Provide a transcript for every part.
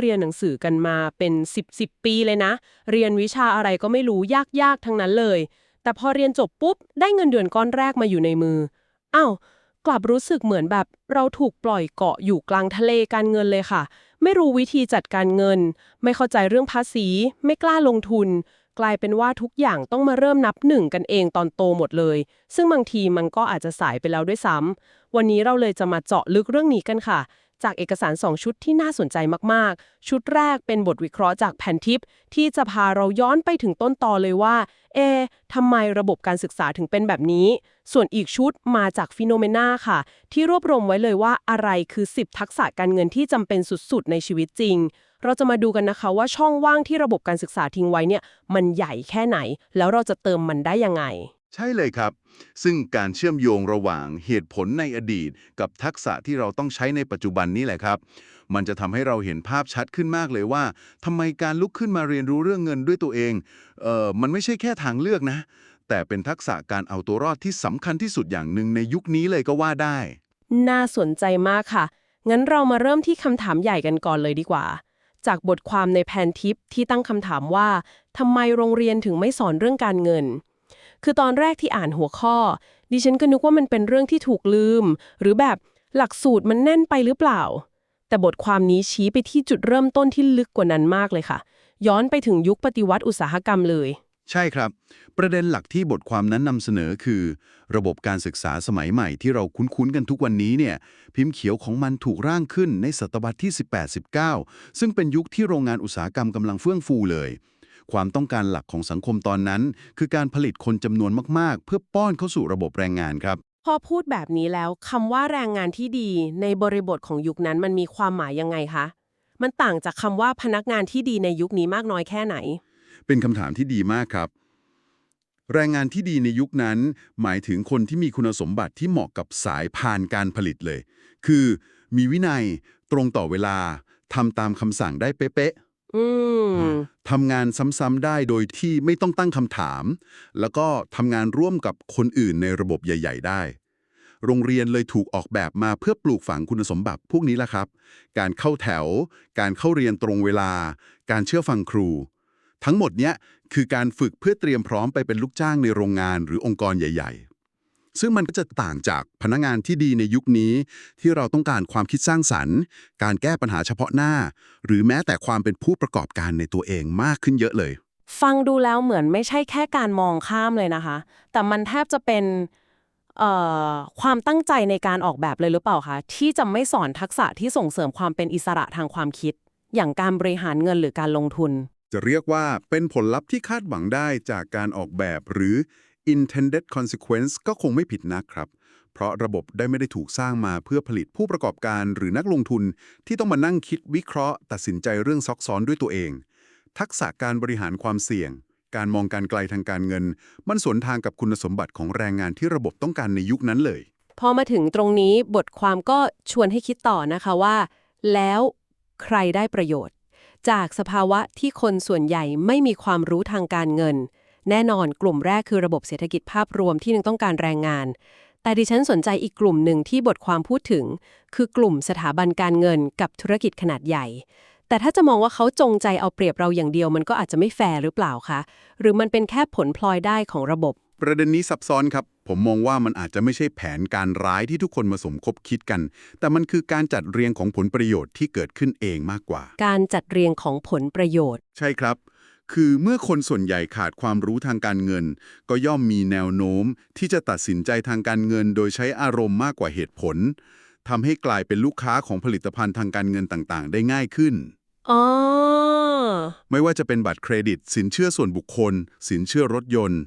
เรียนหนังสือกันมาเป็น10 10ปีเลยนะ เรียนวิชาอะไรก็ไม่รู้ยากๆทั้งนั้นเลย แต่พอเรียนจบปุ๊บ ได้เงินเดือนก้อนแรกมาอยู่ในมืออ้าวกลับรู้สึกเหมือนแบบเราถูกปล่อยเกาะอยู่กลางทะเลการเงินเลยค่ะ ไม่รู้วิธีจัดการเงิน ไม่เข้าใจเรื่องภาษี ไม่กล้าลงทุน กลายเป็นว่าทุกอย่างต้องมาเริ่มนับหนึ่งกันเองตอนโตหมดเลย ซึ่งบางทีมันก็อาจจะสายไปแล้วด้วยซ้ำวันนี้เราเลยจะมาเจาะลึกเรื่องนี้กันค่ะ จากเอกสาร 2 ชุดที่น่าสนใจมากๆ ชุดแรกเป็นบทวิเคราะห์จากแผ่นทิป ที่จะพาเราย้อนไปถึงต้นตอเลยว่า เอทำไมระบบการศึกษาถึงเป็นแบบนี้ ส่วนอีกชุดมาจากฟิโนเมนาค่ะ ที่รวบรวมไว้เลยว่าอะไรคือ 10 ทักษะการเงินที่จำเป็นสุดๆ ในชีวิตจริง เราจะมาดูกันนะคะว่าช่องว่างที่ระบบการศึกษาทิ้งไว้เนี่ยมันใหญ่แค่ไหน แล้วเราจะเติมมันได้ยังไง ใช่เลยครับ ซึ่งการเชื่อมโยงระหว่างเหตุผลในอดีต กับทักษะที่เราต้องใช้ในปัจจุบันนี่แหละครับ มันจะทำให้เราเห็นภาพชัดขึ้นมากเลยว่าทำไมการลุกขึ้นมาเรียนรู้เรื่องเงินด้วยตัวเองเอ่อมันไม่ใช่แค่ทางเลือกนะ แต่เป็นทักษะการเอาตัวรอดที่สำคัญที่สุดอย่างหนึ่งในยุคนี้เลยก็ว่าได้ น่าสนใจมากค่ะ งั้นเรามาเริ่มที่คำถามใหญ่กันก่อนเลยดีกว่า จากบทความในแพนทิปที่ตั้งคำถามว่าทำไมโรงเรียนถึงไม่สอนเรื่องการเงิน คือตอนแรกที่อ่านหัวข้อ ดิฉันก็นึกว่ามันเป็นเรื่องที่ถูกลืม หรือแบบหลักสูตรมันแน่นไปหรือเปล่า แต่บทความนี้ชี้ไปที่จุดเริ่มต้นที่ลึกกว่านั้นมากเลยค่ะ ย้อนไปถึงยุคปฏิวัติอุตสาหกรรมเลย ใช่ครับ ประเด็นหลักที่บทความนั้นนำเสนอคือ ระบบการศึกษาสมัยใหม่ที่เราคุ้นๆกันทุกวันนี้เนี่ยพิมพ์เขียวของมันถูกร่างขึ้นในศตวรรษที่ 18-19 ซึ่งเป็นยุคที่โรงงานอุตสาหกรรมกำลังเฟื่องฟูเลย ความต้องการหลักของสังคมตอนนั้น คือการผลิตคนจำนวนมากๆ เพื่อป้อนเข้าสู่ระบบแรงงานครับ พอพูดแบบนี้แล้วคำว่าแรงงานที่ดีในบริบทของยุคนั้นมันมีความหมายยังไงคะ มันต่างจากคำว่าพนักงานที่ดีในยุคนี้มากน้อยแค่ไหน เป็นคำถามที่ดีมากครับแรงงานที่ดีในยุคนั้น หมายถึงคนที่มีคุณสมบัติที่เหมาะกับสายพานการผลิตเลย คือ มีวินัย ตรงต่อเวลาทำตามคำสั่งได้เป๊ะ อืม ทำงานซ้ำๆได้โดยที่ไม่ต้องตั้งคำถาม แล้วก็ทำงานร่วมกับคนอื่นในระบบใหญ่ ๆ ได้ โรงเรียนเลยถูกออกแบบมาเพื่อปลูกฝังคุณสมบัติพวกนี้แหละครับ การเข้าแถว การเข้าเรียนตรงเวลา การเชื่อฟังครู ทั้งหมดเนี้ยคือการฝึกเพื่อเตรียมพร้อมไปเป็นลูกจ้างในโรงงานหรือองค์กรใหญ่ ๆ ซึ่งมันก็จะต่างจากพนักงานที่ดีในยุคนี้ ที่เราต้องการความคิดสร้างสรรค์ การแก้ปัญหาเฉพาะหน้า หรือแม้แต่ความเป็นผู้ประกอบการในตัวเองมากขึ้นเยอะเลย ฟังดูแล้วเหมือนไม่ใช่แค่การมองข้ามเลยนะคะ แต่มันแทบจะเป็นเอ่อความตั้งใจในการออกแบบเลยหรือเปล่าคะที่จะไม่สอนทักษะที่ส่งเสริมความเป็นอิสระทางความคิด อย่างการบริหารเงินหรือการลงทุน จะเรียกว่าเป็นผลลัพธ์ที่คาดหวังได้จากการออกแบบหรือ intended consequence ก็คงไม่ผิดนักครับ เพราะระบบได้ไม่ได้ถูกสร้างมาเพื่อผลิตผู้ประกอบการหรือนักลงทุนที่ต้องมานั่งคิดวิเคราะห์ ตัดสินใจเรื่องซับซ้อนด้วยตัวเอง ทักษะการบริหารความเสี่ยง การมองการไกลทางการเงิน มันสวนทางกับคุณสมบัติของแรงงานที่ระบบต้องการในยุคนั้นเลย พอมาถึงตรงนี้บทความก็ชวนให้คิดต่อนะคะว่า แล้วใครได้ประโยชน์ จากสภาวะที่คนส่วนใหญ่ไม่มีความรู้ทางการเงิน แน่นอนกลุ่มแรกคือระบบเศรษฐกิจภาพรวมที่ยังต้องการแรงงาน แต่ดิฉันสนใจอีกกลุ่มหนึ่งที่บทความพูดถึง คือกลุ่มสถาบันการเงินกับธุรกิจขนาดใหญ่ แต่ถ้าจะมองว่าเขาจงใจเอาเปรียบเราอย่างเดียวมันก็อาจจะไม่แฟร์หรือเปล่าคะ หรือมันเป็นแค่ผลพลอยได้ของระบบ ประเด็นนี้ซับซ้อนครับ ผมมองว่ามันอาจจะไม่ใช่แผนการร้ายที่ทุกคนมาสมคบคิดกัน แต่มันคือการจัดเรียงของผลประโยชน์ที่เกิดขึ้นเองมากกว่า การจัดเรียงของผลประโยชน์ ใช่ครับ คือเมื่อคนส่วนใหญ่ขาดความรู้ทางการเงิน ก็ย่อมมีแนวโน้มที่จะตัดสินใจทางการเงิน โดยใช้อารมณ์มากกว่าเหตุผลทำให้กลายเป็นลูกค้าของผลิตภัณฑ์ทางการเงินต่างๆ ได้ง่ายขึ้น อ๋อ ไม่ว่าจะเป็นบัตรเครดิต สินเชื่อส่วนบุคคล สินเชื่อรถยนต์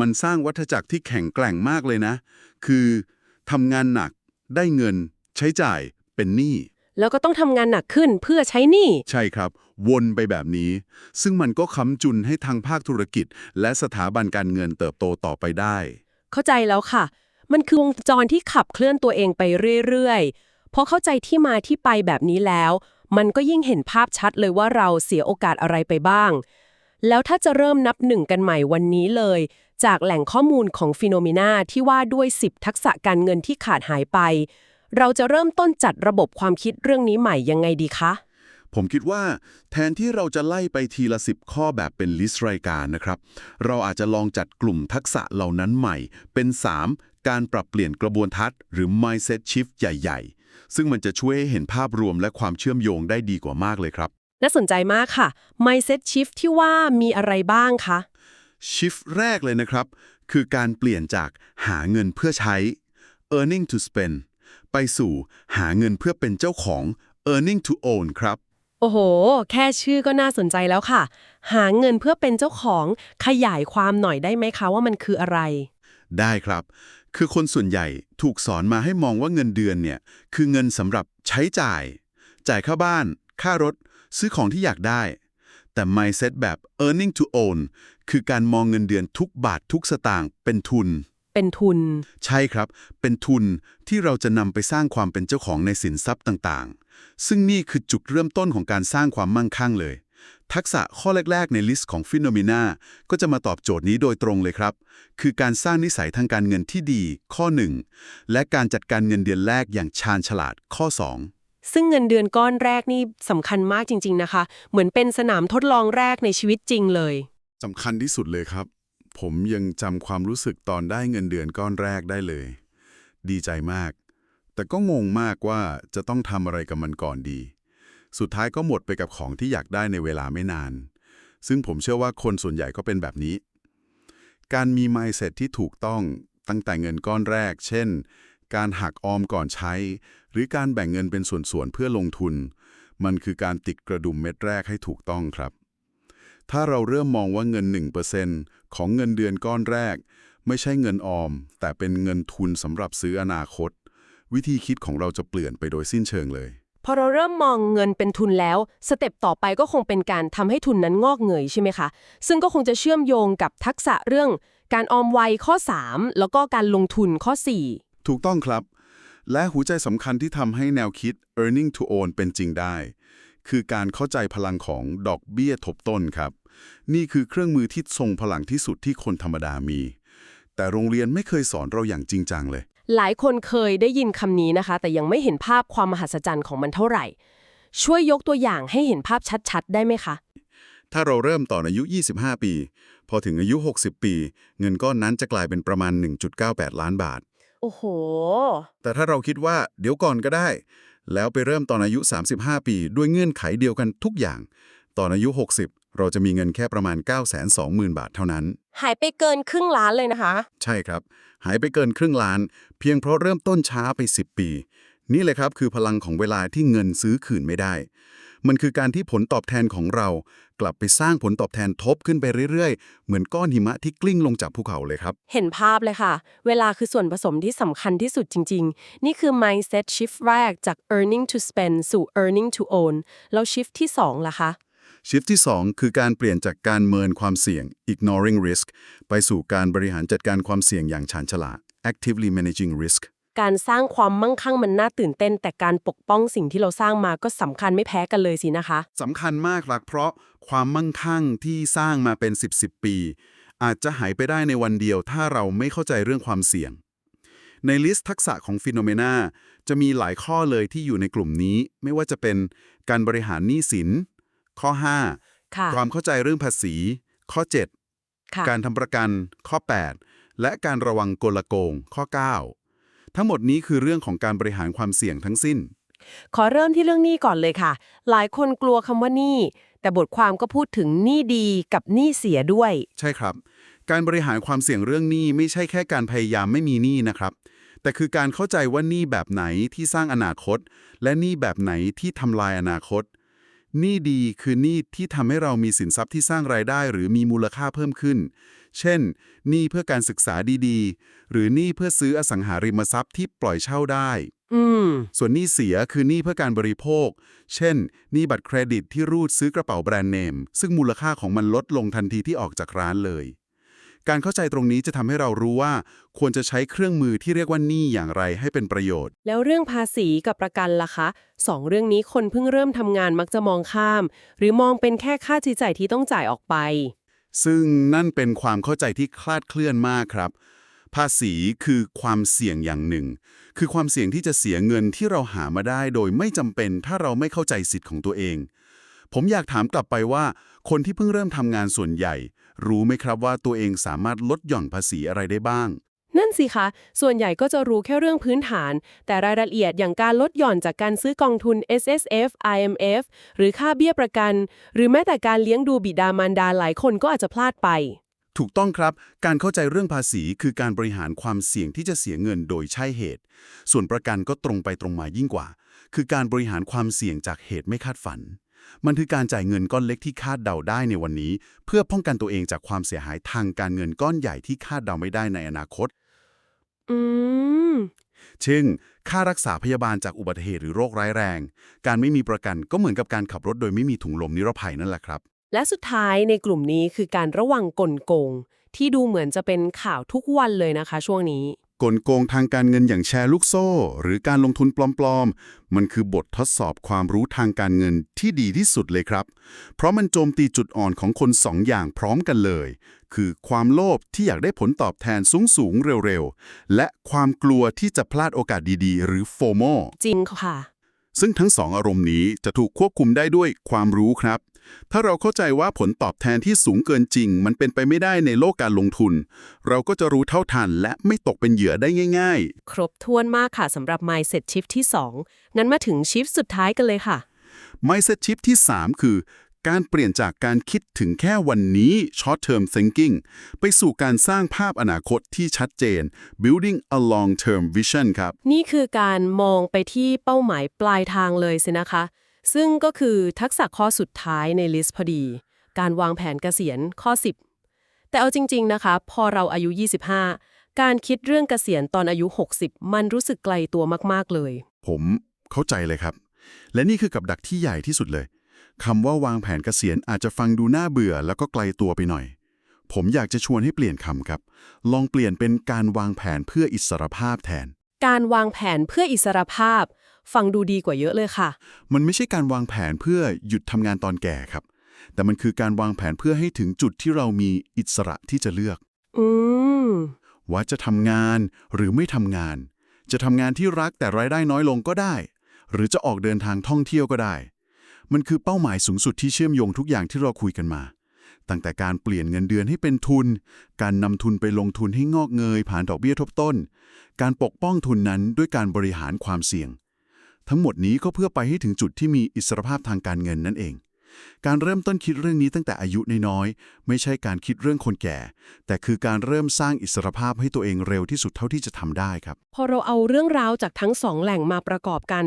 มันสร้างวัฏจักรที่แข็งแกร่งมากเลยนะ คือทำงานหนัก ได้เงิน ใช้จ่าย เป็นหนี้ แล้วก็ต้องทำงานหนักขึ้นเพื่อใช้หนี้ ใช่ครับ วนไปแบบนี้ ซึ่งมันก็ค้ำจุนให้ทางภาคธุรกิจ และสถาบันการเงินเติบโตต่อไปได้ เข้าใจแล้วค่ะ มันคือวงจรที่ขับเคลื่อนตัวเองไปเรื่อยๆพอเข้าใจที่มาที่ไปแบบนี้แล้ว มันก็ยิ่งเห็นภาพชัดเลยว่าเราเสียโอกาสอะไรไปบ้าง แล้วถ้าจะเริ่มนับหนึ่งกันใหม่วันนี้เลย จากแหล่งข้อมูลของฟิโนเมนาที่ว่าด้วย 10 ทักษะการเงินที่ขาดหายไป เราจะเริ่มต้นจัดระบบความคิดเรื่องนี้ใหม่ยังไงดีคะ ผมคิดว่าแทนที่เราจะไล่ไปทีละสิบข้อแบบเป็นลิสต์รายการนะครับ เราอาจจะลองจัดกลุ่มทักษะเหล่านั้นใหม่ เป็น 3 การปรับเปลี่ยนกระบวนทัศน์หรือ mindset shift ใหญ่ ๆ ซึ่งมันจะช่วยให้เห็นภาพรวมและความเชื่อมโยงได้ดีกว่ามากเลยครับ น่าสนใจมากค่ะ mindset shift ที่ว่ามีอะไรบ้างคะ shift แรกเลยนะครับ คือการเปลี่ยนจากหาเงินเพื่อใช้ earning to spend ไปสู่หาเงินเพื่อเป็นเจ้าของ earning to own ครับ โอ้โห แค่ชื่อก็น่าสนใจแล้วค่ะ หาเงินเพื่อเป็นเจ้าของขยายความหน่อยได้ไหมคะว่ามันคืออะไร ได้ครับ คือคนส่วนใหญ่ถูกสอนมาให้มองว่าเงินเดือนเนี่ย คือเงินสำหรับใช้จ่าย จ่ายค่าบ้าน ค่ารถ ซื้อของที่อยากได้ แต่ mindset แบบ earning to own คือการมองเงินเดือนทุกบาททุกสตางค์เป็นทุน เป็นทุน ใช่ครับ เป็นทุนที่เราจะนำไปสร้างความเป็นเจ้าของในสินทรัพย์ต่างๆ ซึ่งนี่คือจุดเริ่มต้นของการสร้างความมั่งคั่งเลย ทักษะข้อแรก ๆ ในลิสต์ของฟิโนเมนาก็จะมาตอบโจทย์นี้โดยตรงเลยครับ คือการสร้างนิสัยทางการเงินที่ดี ข้อ 1 และการจัดการเงินเดือนแรกอย่างชาญฉลาดข้อ 2ซึ่งเงินเดือนก้อนแรกนี่สำคัญมากจริง ๆ นะคะ เหมือนเป็นสนามทดลองแรกในชีวิตจริงเลยสำคัญที่สุดเลยครับ ผมยังจำความรู้สึกตอนได้เงินเดือนก้อนแรกได้เลย ดีใจมาก แต่ก็งงมากว่าจะต้องทำอะไรกับมันก่อนดี สุดท้ายก็หมดไปกับของที่อยากได้ในเวลาไม่นาน ซึ่งผมเชื่อว่าคนส่วนใหญ่ก็เป็นแบบนี้ การมี mindset ที่ถูกต้องตั้งแต่เงินก้อนแรก เช่น การหักออมก่อนใช้ หรือการแบ่งเงินเป็นส่วนๆเพื่อลงทุน มันคือการติดกระดุมเม็ดแรกให้ถูกต้องครับ ถ้าเราเริ่มมองว่าเงิน 1%ของเงินเดือนก้อนแรก ไม่ใช่เงินออม แต่เป็นเงินทุนสำหรับซื้ออนาคต วิธีคิดของเราจะเปลี่ยนไปโดยสิ้นเชิงเลย พอเราเริ่มมองเงินเป็นทุนแล้ว สเต็ปต่อไปก็คงเป็นการทำให้ทุนนั้นงอกเงยใช่ไหมคะ ซึ่งก็คงจะเชื่อมโยงกับทักษะเรื่อง การออมไวข้อ 3 แล้วก็การลงทุนข้อ 4 ถูกต้องครับ และหัวใจสำคัญที่ทำให้แนวคิด earning to own เป็นจริงได้ คือการเข้าใจพลังของดอกเบี้ยทบต้นครับ นี่คือเครื่องมือที่ทรงพลังที่สุดที่คนธรรมดามี แต่โรงเรียนไม่เคยสอนเราอย่างจริงจังเลย หลายคนเคยได้ยินคำนี้นะคะ แต่ยังไม่เห็นภาพความมหัศจรรย์ของมันเท่าไหร่ ช่วยยกตัวอย่างให้เห็นภาพชัด ๆ ได้ไหมคะ ถ้าเราเริ่มตอนอายุ 25 ปี พอถึงอายุ 60 ปี เงินก้อนนั้นจะกลายเป็นประมาณ 1.98 ล้านบาท โอ้โห แต่ถ้าเราคิดว่าเดี๋ยวก่อนก็ได้ แล้วไปเริ่มตอนอายุ 35 ปี ด้วยเงื่อนไขเดียวกันทุกอย่าง ตอนอายุ 60 เราจะมีเงินแค่ประมาณ 920,000 บาทเท่านั้น หายไปเกินครึ่งล้านเลยนะคะ ใช่ครับ หายไปเกินครึ่งล้าน เพียงเพราะเริ่มต้นช้าไป 10 ปี นี่เลยครับคือพลังของเวลาที่เงินซื้อคืนไม่ได้ มันคือการที่ผลตอบแทนของเรา กลับไปสร้างผลตอบแทนทบขึ้นไปเรื่อยๆ เหมือนก้อนหิมะที่กลิ้งลงจากภูเขาเลยครับ เห็นภาพเลยค่ะ เวลาคือส่วนผสมที่สำคัญที่สุดจริง ๆ นี่คือ mindset shift แรกจาก earning to spend สู่ earning to own แล้ว shift ที่2ล่ะคะ ชิฟที่ 2 คือการเปลี่ยนจากการเมินความเสี่ยง ignoring risk ไปสู่การบริหารจัดการความเสี่ยงอย่างชาญฉลาด actively managing risk การสร้างความมั่งคั่งมันน่าตื่นเต้น แต่การปกป้องสิ่งที่เราสร้างมาก็สำคัญไม่แพ้กันเลยสินะคะสำคัญมากหลักเพราะความมั่งคั่งที่สร้างมาเป็น 10 10ปี อาจจะหายไปได้ในวันเดียว ถ้าเราไม่เข้าใจเรื่องความเสี่ยง ในลิสต์ทักษะของฟิโนเมนาจะมีหลายข้อเลยที่อยู่ในกลุ่มนี้ ไม่ว่าจะเป็นการบริหารหนี้สิน ข้อ5ค่ะความเข้าใจเรื่องภาษี ข้อ7ค่ะการทำประกัน ข้อ 8 และการระวังกลโกง ข้อ 9 ทั้งหมดนี้คือเรื่องของการบริหารความเสี่ยงทั้งสิ้น ขอเริ่มที่เรื่องหนี้ก่อนเลยค่ะ หลายคนกลัวคำว่าหนี้แต่บทความก็พูดถึงหนี้ดีกับหนี้เสียด้วย ใช่ครับ การบริหารความเสี่ยงเรื่องหนี้ไม่ใช่แค่การพยายามไม่มีหนี้นะครับแต่คือการเข้าใจว่าหนี้แบบไหนที่สร้างอนาคต และหนี้แบบไหนที่ทำลายอนาคต หนี้ดีคือหนี้ที่ทำให้เรามีสินทรัพย์ที่สร้างรายได้ หรือมีมูลค่าเพิ่มขึ้น เช่นหนี้เพื่อการศึกษาดีๆ หรือหนี้เพื่อซื้ออสังหาริมทรัพย์ที่ปล่อยเช่าได้ อืม ส่วนหนี้เสียคือหนี้เพื่อการบริโภค เช่นหนี้บัตรเครดิตที่รูดซื้อกระเป๋าแบรนด์เนม ซึ่งมูลค่าของมันลดลงทันทีที่ออกจากร้านเลย การเข้าใจตรงนี้จะทำให้เรารู้ว่า ควรจะใช้เครื่องมือที่เรียกว่าหนี้อย่างไรให้เป็นประโยชน์ แล้วเรื่องภาษีกับประกันล่ะคะสองเรื่องนี้คนเพิ่งเริ่มทำงานมักจะมองข้าม หรือมองเป็นแค่ค่าใช้จ่ายที่ต้องจ่ายออกไป ซึ่งนั่นเป็นความเข้าใจที่คลาดเคลื่อนมากครับ ภาษีคือความเสี่ยงอย่างหนึ่ง คือความเสี่ยงที่จะเสียเงินที่เราหามาได้โดยไม่จำเป็นถ้าเราไม่เข้าใจสิทธิ์ของตัวเอง ผมอยากถามกลับไปว่า คนที่เพิ่งเริ่มทำงานส่วนใหญ่ รู้ไหมครับว่าตัวเองสามารถลดหย่อนภาษีอะไรได้บ้าง นั่นสิคะ ส่วนใหญ่ก็จะรู้แค่เรื่องพื้นฐาน แต่รายละเอียดอย่างการลดหย่อนจากการซื้อกองทุน S S F I M F หรือค่าเบี้ยประกัน หรือแม้แต่การเลี้ยงดูบิดามารดาหลายคนก็อาจจะพลาดไป ถูกต้องครับ การเข้าใจเรื่องภาษีคือการบริหารความเสี่ยงที่จะเสียเงินโดยใช่เหตุ ส่วนประกันก็ตรงไปตรงมายิ่งกว่า คือการบริหารความเสี่ยงจากเหตุไม่คาดฝัน มันคือการจ่ายเงินก้อนเล็กที่คาดเดาได้ในวันนี้ เพื่อป้องกันตัวเองจากความเสียหายทางการเงินก้อนใหญ่ที่คาดเดาไม่ได้ในอนาคต อืม เช่น ค่ารักษาพยาบาลจากอุบัติเหตุหรือโรคร้ายแรง การไม่มีประกันก็เหมือนกับการขับรถโดยไม่มีถุงลมนิรภัยนั่นแหละครับ และสุดท้ายในกลุ่มนี้คือการระวังกลโกง ที่ดูเหมือนจะเป็นข่าวทุกวันเลยนะคะ ช่วงนี้ กลโกงทางการเงินอย่างแชร์ลูกโซ่ หรือการลงทุนปลอมๆ มันคือบททดสอบความรู้ทางการเงินที่ดีที่สุดเลยครับ เพราะมันโจมตีจุดอ่อนของคนสองอย่างพร้อมกันเลย คือความโลภที่อยากได้ผลตอบแทนสูงๆเร็วๆ และความกลัวที่จะพลาดโอกาสดีๆ หรือโฟโมจริงค่ะ ซึ่งทั้งสองอารมณ์นี้จะถูกควบคุมได้ด้วยความรู้ครับ ถ้าเราเข้าใจว่าผลตอบแทนที่สูงเกินจริง มันเป็นไปไม่ได้ในโลกการลงทุน เราก็จะรู้เท่าทันและไม่ตกเป็นเหยื่อได้ง่าย ๆ ครบถ้วนมากค่ะสำหรับ mindset shift ที่2งั้นมาถึง shift สุดท้ายกันเลยค่ะ mindset shift ที่ 3 คือ การเปลี่ยนจากการคิดถึงแค่วันนี้ short term thinking ไปสู่การสร้างภาพอนาคตที่ชัดเจน building a long term vision ครับ นี่คือการมองไปที่เป้าหมายปลายทางเลยสินะคะ ซึ่งก็คือทักษะข้อสุดท้ายในลิสต์พอดี การวางแผนเกษียณข้อ 10 แต่เอาจริง ๆ นะคะ พอเราอายุ 25 การคิดเรื่องเกษียณตอนอายุ 60 มันรู้สึกไกลตัวมาก ๆ เลย ผมเข้าใจเลยครับ และนี่คือกับดักที่ใหญ่ที่สุดเลยคำว่าวางแผนเกษียณอาจจะฟังดูน่าเบื่อแล้วก็ไกลตัวไปหน่อย ผมอยากจะชวนให้เปลี่ยนคำครับ ลองเปลี่ยนเป็นการวางแผนเพื่ออิสรภาพแทน การวางแผนเพื่ออิสรภาพ ฟังดูดีกว่าเยอะเลยค่ะ มันไม่ใช่การวางแผนเพื่อหยุดทำงานตอนแก่ครับ แต่มันคือการวางแผนเพื่อให้ถึงจุดที่เรามีอิสระที่จะเลือก อืม ว่าจะทำงานหรือไม่ทำงาน จะทำงานที่รักแต่รายได้น้อยลงก็ได้ หรือจะออกเดินทางท่องเที่ยวก็ได้ มันคือเป้าหมายสูงสุดที่เชื่อมโยงทุกอย่างที่เราคุยกันมาตั้งแต่การเปลี่ยนเงินเดือนให้เป็นทุน การนำทุนไปลงทุนให้งอกเงยผ่านดอกเบี้ยทบต้น การปกป้องทุนนั้นด้วยการบริหารความเสี่ยง ทั้งหมดนี้ก็เพื่อไปให้ถึงจุดที่มีอิสรภาพทางการเงินนั่นเอง การเริ่มต้นคิดเรื่องนี้ตั้งแต่อายุน้อยๆไม่ใช่การคิดเรื่องคนแก่ แต่คือการเริ่มสร้างอิสรภาพให้ตัวเองเร็วที่สุดเท่าที่จะทำได้ครับ พอเราเอาเรื่องราวจากทั้งสองแหล่งมาประกอบกัน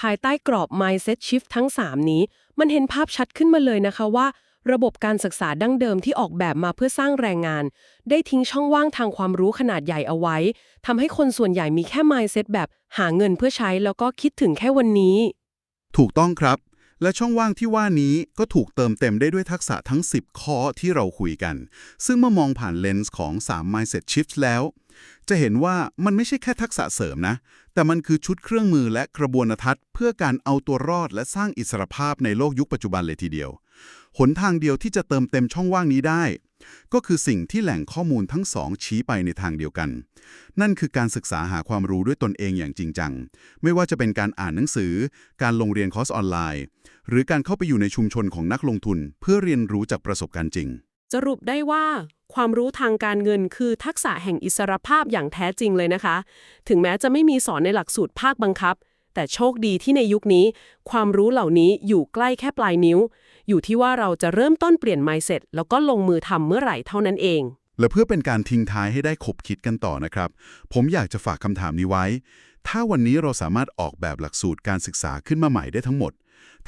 ภายใต้กรอบ mindset shift ทั้ง 3 นี้ มันเห็นภาพชัดขึ้นมาเลยนะคะว่า ระบบการศึกษาดั้งเดิมที่ออกแบบมาเพื่อสร้างแรงงาน ได้ทิ้งช่องว่างทางความรู้ขนาดใหญ่เอาไว้ทำให้คนส่วนใหญ่มีแค่ mindset แบบหาเงินเพื่อใช้แล้วก็คิดถึงแค่วันนี้ ถูกต้องครับ และช่องว่างที่ว่านี้ก็ถูกเติมเต็มได้ด้วยทักษะทั้ง 10 ข้อที่เราคุยกัน ซึ่งเมื่อมองผ่านเลนส์ของ 3 mindset shift แล้ว จะเห็นว่ามันไม่ใช่แค่ทักษะเสริมนะ แต่มันคือชุดเครื่องมือและกระบวนทัศน์ เพื่อการเอาตัวรอดและสร้างอิสรภาพในโลกยุคปัจจุบันเลยทีเดียว หนทางเดียวที่จะเติมเต็มช่องว่างนี้ได้ ก็คือสิ่งที่แหล่งข้อมูลทั้งสองชี้ไปในทางเดียวกัน นั่นคือการศึกษาหาความรู้ด้วยตนเองอย่างจริงจัง ไม่ว่าจะเป็นการอ่านหนังสือ การลงเรียนคอร์สออนไลน์ หรือการเข้าไปอยู่ในชุมชนของนักลงทุน เพื่อเรียนรู้จากประสบการณ์จริง สรุปได้ว่าความรู้ทางการเงินคือทักษะแห่งอิสรภาพอย่างแท้จริงเลยนะคะ ถึงแม้จะไม่มีสอนในหลักสูตรภาคบังคับ แต่โชคดีที่ในยุคนี้ ความรู้เหล่านี้อยู่ใกล้แค่ปลายนิ้ว อยู่ที่ว่าเราจะเริ่มต้นเปลี่ยน mindset แล้วก็ลงมือทำเมื่อไหร่เท่านั้นเอง และเพื่อเป็นการทิ้งท้ายให้ได้ขบคิดกันต่อนะครับ ผมอยากจะฝากคำถามนี้ไว้ ถ้าวันนี้เราสามารถออกแบบหลักสูตรการศึกษาขึ้นมาใหม่ได้ทั้งหมด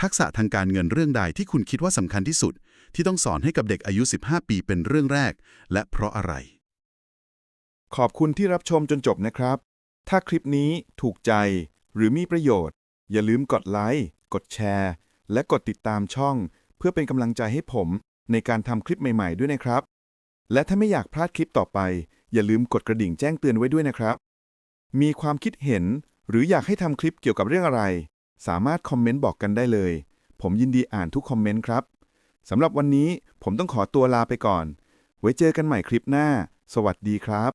ทักษะทางการเงินเรื่องใดที่คุณคิดว่าสำคัญที่สุด ที่ต้องสอนให้กับเด็กอายุ 15 ปีเป็นเรื่องแรก และเพราะอะไร ขอบคุณที่รับชมจนจบนะครับ ถ้าคลิปนี้ถูกใจ หรือมีประโยชน์ อย่าลืมกดไลค์กดแชร์ และกดติดตามช่อง เพื่อเป็นกำลังใจให้ผมในการทำคลิปใหม่ๆด้วยนะครับ และถ้าไม่อยากพลาดคลิปต่อไป อย่าลืมกดกระดิ่งแจ้งเตือนไว้ด้วยนะครับ มีความคิดเห็น หรืออยากให้ทำคลิปเกี่ยวกับเรื่องอะไร สามารถคอมเมนต์บอกกันได้เลย ผมยินดีอ่านทุกคอมเมนต์ครับสำหรับวันนี้ผมต้องขอตัวลาไปก่อน ไว้เจอกันใหม่คลิปหน้า สวัสดีครับ